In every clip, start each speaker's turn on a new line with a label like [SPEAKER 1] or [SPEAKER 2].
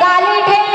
[SPEAKER 1] কালী ঢেলে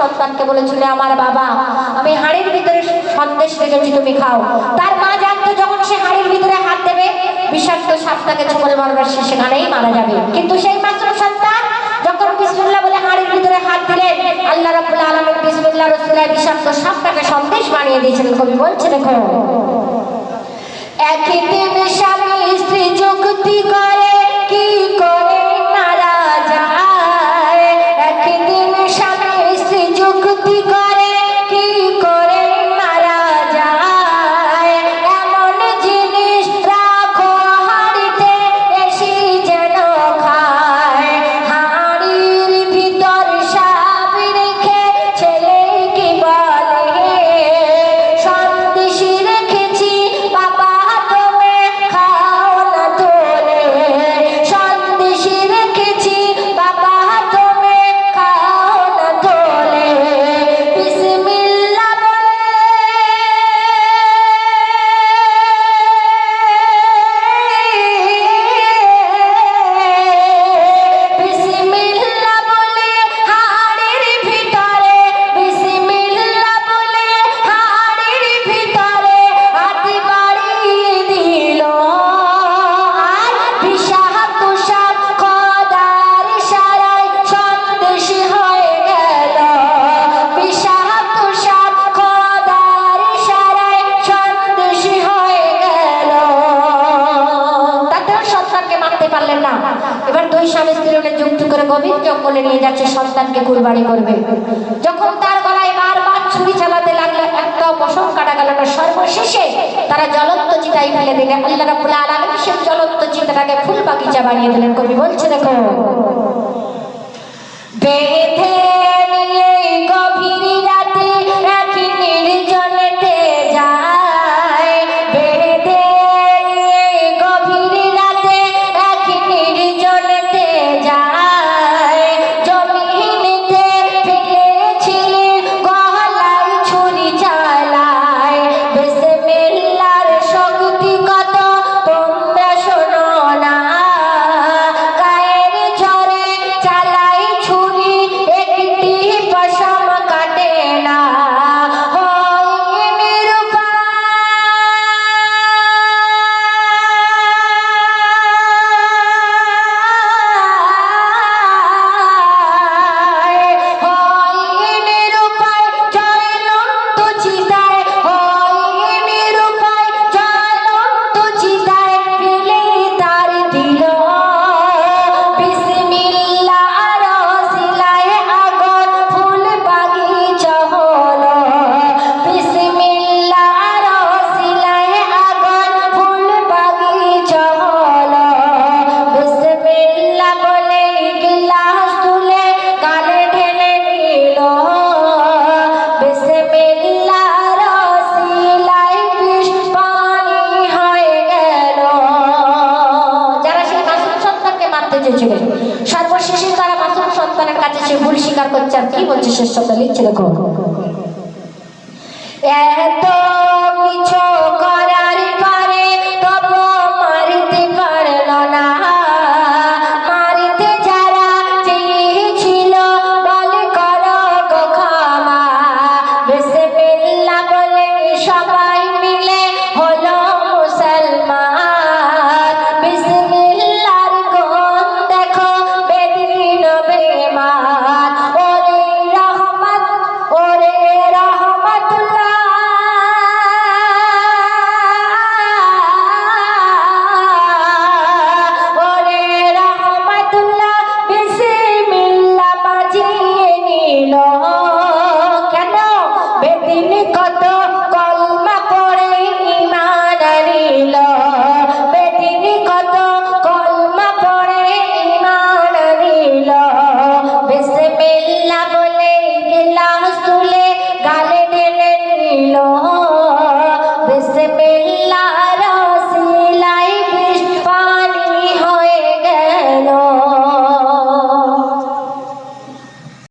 [SPEAKER 1] সন্তানকে বলেছিল, আমার বাবা, আমি হাড়ির ভিতরে সন্দেশ রেখেছি, তুমি খাও। তার মা জানতো যখন সে হাড়ির ভিতরে হাত দেবে, বিষাক্ত সাপটাকে ছুপল মারবে সে সেখানেই মারা যাবে। কিন্তু সেই মাত্র সন্তান যখন বিসমুল্লাহ বলে হাড়ির ভিতরে হাত দিলেন, আল্লাহ রাবুল আলমের বিসমুল্লাহ রসুল্লাহ বিষাক্ত সাপটাকে সন্দেশ বানিয়ে দিয়েছিলেন কবি বলছে, দেখো। একই দিন স্বামী স্ত্রী যুক্তি করে যুক্ত করে গভীর জঙ্গলে নিয়ে যাচ্ছে, সন্তানকে কুরবানি করবে। যখন তার গলায় বারবার ছুরি চালাতে লাগল একটাও পশম কাটা গেল সর্বশেষে। তারা জ্বলন্ত চিতাই ফেলে দিলেন আল্লাহ রাবুল আলমিন সেই জ্বলন্ত চিতাটাকে ফুল বাগিচা বানিয়ে দিলেন। কবি বলছে, দেখো করছে আর কি বলছে শেষ শব্দ? লিখছে দেখো। এত